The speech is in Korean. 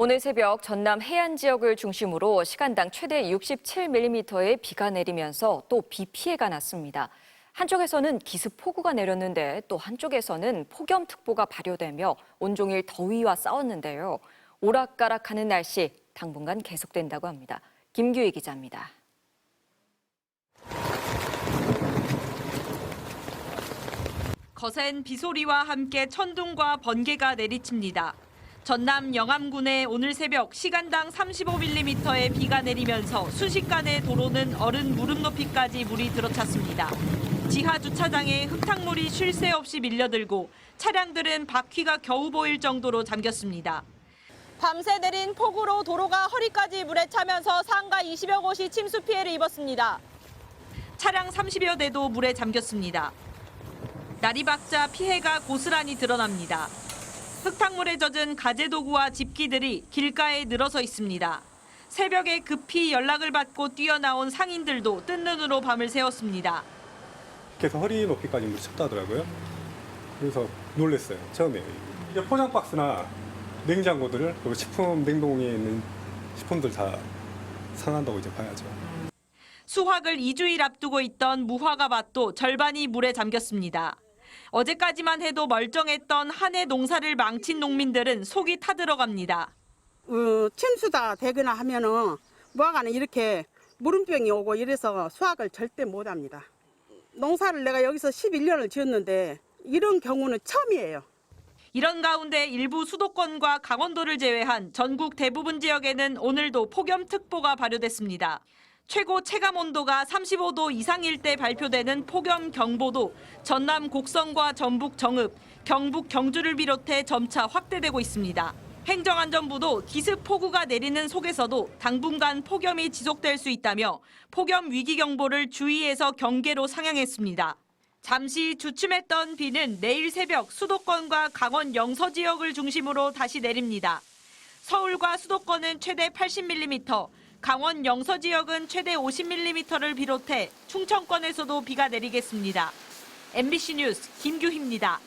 오늘 새벽 전남 해안 지역을 중심으로 시간당 최대 67mm의 비가 내리면서 또 비 피해가 났습니다. 한쪽에서는 기습 폭우가 내렸는데 또 한쪽에서는 폭염특보가 발효되며 온종일 더위와 싸웠는데요. 오락가락하는 날씨 당분간 계속된다고 합니다. 김규희 기자입니다. 거센 비소리와 함께 천둥과 번개가 내리칩니다. 전남 영암군에 오늘 새벽 시간당 35mm의 비가 내리면서 순식간에 도로는 어른 무릎 높이까지 물이 들어찼습니다. 지하 주차장에 흙탕물이 쉴 새 없이 밀려들고 차량들은 바퀴가 겨우 보일 정도로 잠겼습니다. 밤새 내린 폭우로 도로가 허리까지 물에 차면서 상가 20여 곳이 침수 피해를 입었습니다. 차량 30여 대도 물에 잠겼습니다. 날이 밝자 피해가 고스란히 드러납니다. 흙탕물에 젖은 가재도구와 집기들이 길가에 늘어서 있습니다. 새벽에 급히 연락을 받고 뛰어나온 상인들도 뜬 눈으로 밤을 새웠습니다. 그래서 허리 높이까지 물이 찼다 하더라고요. 그래서 놀랐어요. 처음에. 이게 포장 박스나 냉장고들 그리고 식품 냉동에 있는 식품들 다 상한다고 이제 봐야죠. 수확을 2주일 앞두고 있던 무화과 밭도 절반이 물에 잠겼습니다. 어제까지만 해도 멀쩡했던 한 해 농사를 망친 농민들은 속이 타들어갑니다. 어, 침수다 되거나 하면은 무화과는 이렇게 물음병이 오고 이래서 수확을 절대 못 합니다. 농사를 내가 여기서 11년을 지었는데 이런 경우는 처음이에요. 이런 가운데 일부 수도권과 강원도를 제외한 전국 대부분 지역에는 오늘도 폭염특보가 발효됐습니다. 최고 체감 온도가 35도 이상일 때 발표되는 폭염 경보도 전남 곡성과 전북 정읍, 경북 경주를 비롯해 점차 확대되고 있습니다. 행정안전부도 기습 폭우가 내리는 속에서도 당분간 폭염이 지속될 수 있다며 폭염 위기 경보를 주의해서 경계로 상향했습니다. 잠시 주춤했던 비는 내일 새벽 수도권과 강원 영서 지역을 중심으로 다시 내립니다. 서울과 수도권은 최대 80mm, 강원 영서 지역은 최대 50mm를 비롯해 충청권에서도 비가 내리겠습니다. MBC 뉴스 김규희입니다.